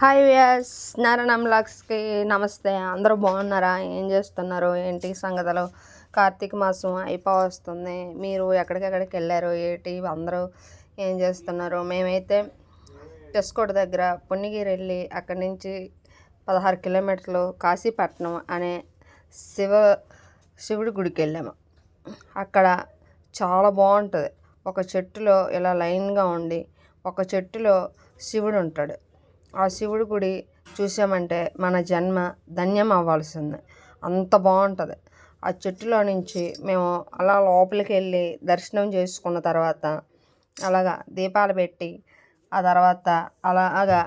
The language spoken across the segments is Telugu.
హాయ్ వ్యాస్ నారాయణ బ్లాగ్స్కి నమస్తే. అందరూ బాగున్నారా? ఏం చేస్తున్నారు? ఏంటి సంగతులు? కార్తీక మాసం అయిపో వస్తుంది. మీరు ఎక్కడికెక్కడికి వెళ్ళారు? ఏంటి? అందరూ ఏం చేస్తున్నారు? మేమైతే టెస్కోట దగ్గర పుణ్యగిరి వెళ్ళి అక్కడి నుంచి పదహారు కిలోమీటర్లు కాశీపట్నం అనే శివ శివుడి గుడికి వెళ్ళాము. అక్కడ చాలా బాగుంటుంది. ఒక చెట్టులో ఇలా లైన్గా ఉండి ఒక చెట్టులో శివుడు ఉంటాడు. ఆ శివుడి గుడి చూసామంటే మన జన్మ ధన్యం అవ్వాల్సిందే. అంత బాగుంటుంది. ఆ చెట్టులో నుంచి మేము అలా లోపలికి వెళ్ళి దర్శనం చేసుకున్న తర్వాత అలాగా దీపాలు పెట్టి ఆ తర్వాత అలాగా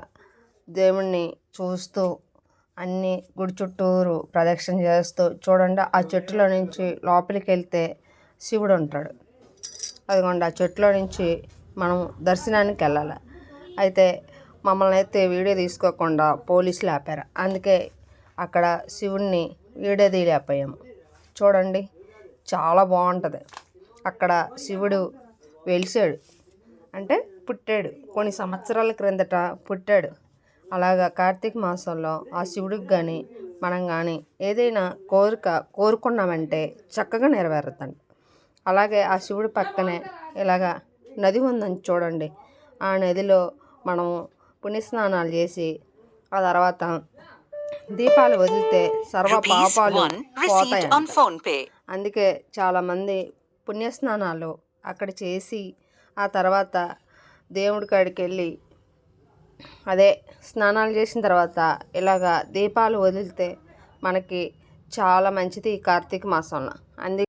దేవుణ్ణి చూస్తూ అన్ని గుడి చుట్టూరు ప్రదక్షిణ చేస్తూ చూడండి ఆ చెట్టులో నుంచి లోపలికి వెళ్తే శివుడు ఉంటాడు. అదిగోండి ఆ చెట్టులో నుంచి మనం దర్శనానికి వెళ్ళాలి. అయితే మమ్మల్ని అయితే వీడియో తీసుకోకుండా పోలీసులు ఆపారు. అందుకే అక్కడ శివుణ్ణి వీడియో తీయలేకపోయాము. చూడండి చాలా బాగుంటుంది. అక్కడ శివుడు వెలిసాడు. అంటే పుట్టాడు. కొన్ని సంవత్సరాల క్రిందట పుట్టాడు. అలాగా కార్తీక మాసంలో ఆ శివుడికి కానీ మనం కానీ ఏదైనా కోరిక కోరుకున్నామంటే చక్కగా నెరవేరుతుంది అలాగే ఆ శివుడి పక్కనే ఇలాగా నది ఉందని చూడండి. ఆ నదిలో మనము పుణ్యస్నానాలు చేసి ఆ తర్వాత దీపాలు వదిలితే సర్వ పాపాలు pay. అందుకే చాలామంది పుణ్యస్నానాలు అక్కడ చేసి ఆ తర్వాత దేవుడి కాడికి వెళ్ళి అదే స్నానాలు చేసిన తర్వాత ఇలాగా దీపాలు వదిలితే మనకి చాలా మంచిది ఈ కార్తీక మాసంలో అందుకే